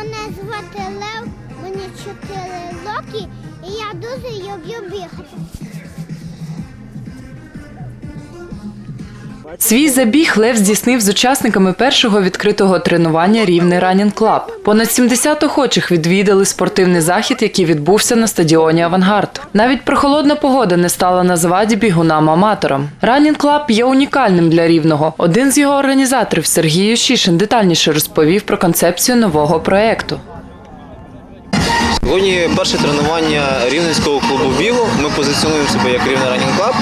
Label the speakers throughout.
Speaker 1: Мене звати Лев, мені 4 роки, і я дуже люблю бігати.
Speaker 2: Свій забіг Лев здійснив з учасниками першого відкритого тренування Рівне Ранін Клаб. Понад 70 охочих відвідали спортивний захід, який відбувся на стадіоні Авангард. Навіть прохолодна погода не стала на заваді бігунам-аматорам. Ранін Клаб є унікальним для рівного. Один з його організаторів Сергій Ющишин детальніше розповів про концепцію нового проекту.
Speaker 3: Сьогодні перше тренування рівненського клубу бігу. Ми позиціонуємо себе як Рівне Ранінг Клаб.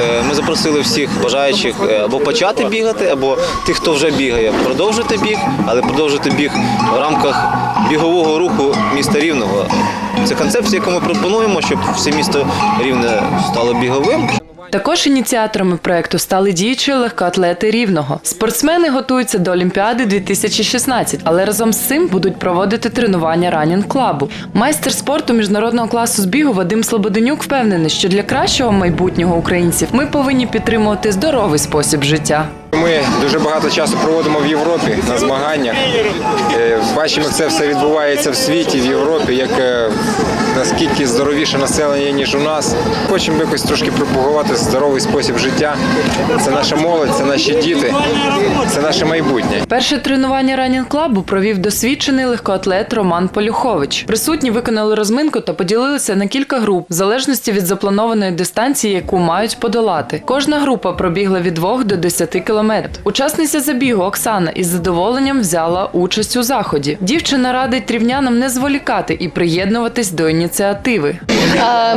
Speaker 3: Е, Ми запросили всіх бажаючих е, або почати бігати, або тих, хто вже бігає, продовжити біг, але продовжити біг в рамках бігового руху міста Рівного. Це концепція, яку ми пропонуємо, щоб все місто рівне стало біговим.
Speaker 2: Також ініціаторами проекту стали діючі легкоатлети рівного. Спортсмени готуються до Олімпіади 2016, але разом з цим будуть проводити тренування ранін клабу. Майстер спорту міжнародного класу з бігу Вадим Слободенюк впевнений, що для кращого майбутнього українців ми повинні підтримувати здоровий спосіб життя.
Speaker 4: Ми дуже багато часу проводимо в Європі на змаганнях. Е, Бачимо, як це все відбувається в світі, в Європі, як е, наскільки здоровіше населення, ніж у нас. Хочемо якось трошки пропагувати здоровий спосіб життя. Це наша молодь, це наші діти, це наше майбутнє.
Speaker 2: Перше тренування ранін клабу провів досвідчений легкоатлет Роман Полюхович. Присутні виконали розминку та поділилися на кілька груп, в залежності від запланованої дистанції, яку мають подолати. Кожна група пробігла від 2 до 10 кілометрів. Учасниця забігу Оксана із задоволенням взяла участь у заході. Дівчина радить рівнянам не зволікати і приєднуватись до ініціативи.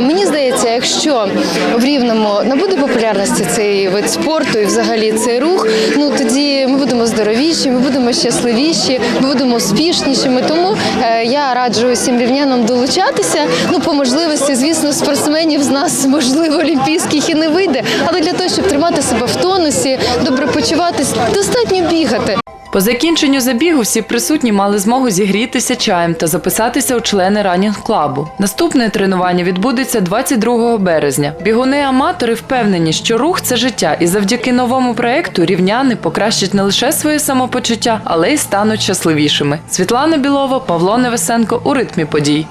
Speaker 5: Мені здається, якщо в рівному набуде популярності цей вид спорту і взагалі цей рух, ну тоді ми будемо здоровіші, ми будемо щасливіші, ми будемо успішнішими. Тому е, я раджу усім рівнянам долучатися. Ну, по можливості, звісно, спортсменів з нас можливо олімпійських і не вийде. Але для того, щоб тримати себе в тонусі, добре почуватись, достатньо бігати.
Speaker 2: По закінченню забігу всі присутні мали змогу зігрітися чаєм та записатися у члени ранінг клабу. Наступне тренування відбудеться 22 березня. Бігуни-аматори впевнені, що рух це життя, і завдяки новому проекту рівняни покращать не лише своє самопочуття, але й стануть щасливішими. Світлана Білова, Павло Невесенко у ритмі подій.